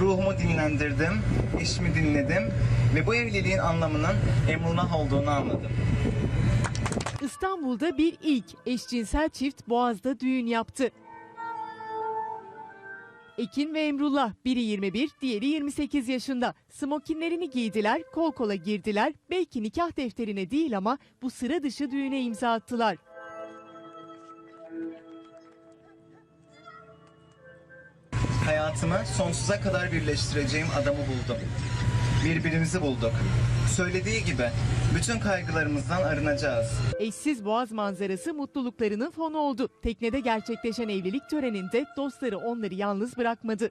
Ruhumu dinlendirdim, eşimi dinledim ve bu evliliğin anlamının Emrullah olduğunu anladım. İstanbul'da bir ilk eşcinsel çift Boğaz'da düğün yaptı. Ekin ve Emrullah biri 21, diğeri 28 yaşında. Smokinlerini giydiler, kol kola girdiler. Belki nikah defterine değil ama bu sıra dışı düğüne imza attılar. Hayatımı sonsuza kadar birleştireceğim adamı buldum. Birbirimizi bulduk. Söylediği gibi bütün kaygılarımızdan arınacağız. Eşsiz boğaz manzarası mutluluklarının fonu oldu. Teknede gerçekleşen evlilik töreninde dostları onları yalnız bırakmadı.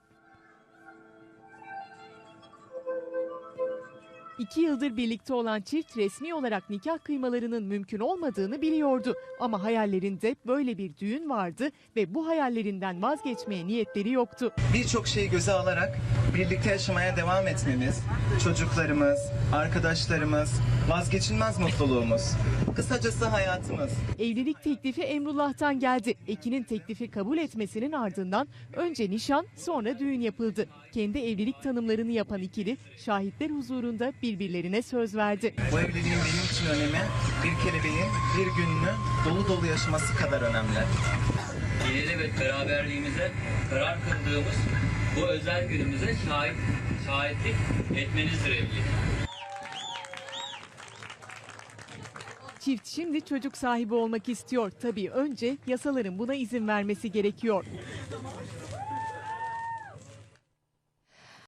İki yıldır birlikte olan çift resmi olarak nikah kıymalarının mümkün olmadığını biliyordu. Ama hayallerinde böyle bir düğün vardı ve bu hayallerinden vazgeçmeye niyetleri yoktu. Birçok şeyi göze alarak birlikte yaşamaya devam etmemiz, çocuklarımız, arkadaşlarımız, vazgeçilmez mutluluğumuz. Kısacası hayatımız. Evlilik teklifi Emrullah'tan geldi. Ekin'in teklifi kabul etmesinin ardından önce nişan sonra düğün yapıldı. Kendi evlilik tanımlarını yapan ikili şahitler huzurunda birbirlerine söz verdi. Bu evliliğin benim için önemi bir kelebeğin bir gününü dolu dolu yaşaması kadar önemli. ilelebet beraberliğimize karar kıldığımız bu özel günümüze şahit, şahitlik etmenizdir evlilik. Çift şimdi çocuk sahibi olmak istiyor. Tabii önce yasaların buna izin vermesi gerekiyor.